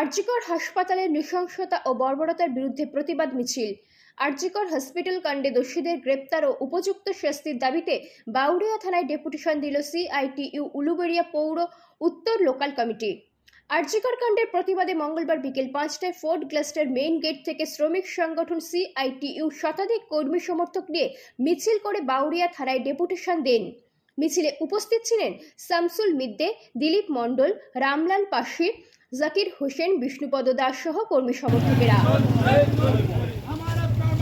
আরজিকর হাসপাতালের নৃশংসতা ও বর্বরতার বিরুদ্ধে প্রতিবাদ মিছিল। আরজিকর হসপিটাল কাণ্ডে দোষীদের গ্রেপ্তার ও উপযুক্ত শাস্তির দাবিতে বাউরিয়া থানায় ডেপুটেশন দিল সিআইটিইউ উলুবেড়িয়া পৌর উত্তর লোকাল কমিটি। আরজিকর কাণ্ডের প্রতিবাদে মঙ্গলবার বিকেল পাঁচটায় ফোর্ট গ্লাস্টার মেইন গেট থেকে শ্রমিক সংগঠন সিআইটিইউ শতাধিক কর্মী সমর্থক নিয়ে মিছিল করে বাউরিয়া থানায় ডেপুটেশন দেন। মিছিলে উপস্থিত ছিলেন শামসুল মিদ্দে, দিলীপ মণ্ডল, রামলাল পাশি জাকির হোসেন বিষ্ণুপদ দাস সহ কর্মী সমর্থকেরা আমার আপনার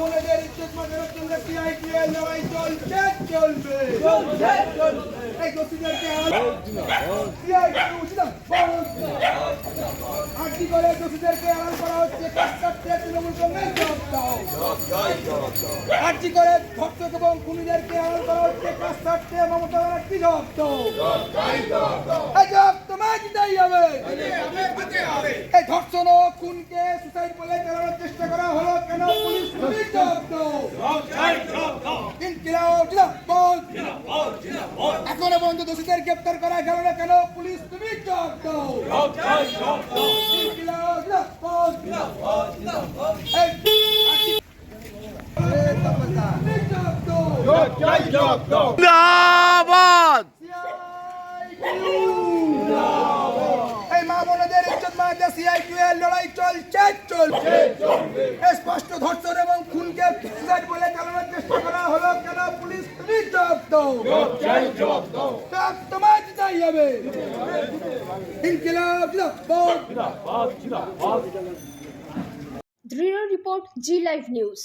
বোনেদের ইজ্জত বাঁচানোর জন্য সিআইটিএর লড়াই চলছে চলবে। চলছে চলবে। এই আটটি করে দোষীদেরকে আড়াল করা হচ্ছে? কাটতে তৃণমূল কংগ্রেস জবাব দাও। আটটি করে ধর্ষক এবং খুনিদেরকে আড়াল করা হচ্ছে? কাস্তারতে মমতা ব্যানার্জি জবাব দাও। এই জবাব তোমায় দিতেই হবে। এই ধর্ষণ ও খুনকে সুসাইড বলে চালানোর চেষ্টা করা হলো। এখনও পর্যন্ত দোষীদের গ্রেপ্তার করা গেল না কেন? পুলিশ তুমি জবাব দাও ইনকিলাব জিন্দাবাদ। এই তুমি জবাব দাও জিন্দাবাদ এই মা বোনদের ইজ্জত মানতে সিআইটিউ এর লড়াই চলছে চলছে। স্পষ্ট ধর্ষণ এবং খুনকে সুসাইড বলে চালানোর চেষ্টা করা হলো কেন? পুলিশ তুমি জবাব দাও জবাব তোমায় দিতেই হবে। ইনকিলাব, জিন্দাবাদ। দৃঢ় রিপোর্ট, জি লাইভ নিউজ।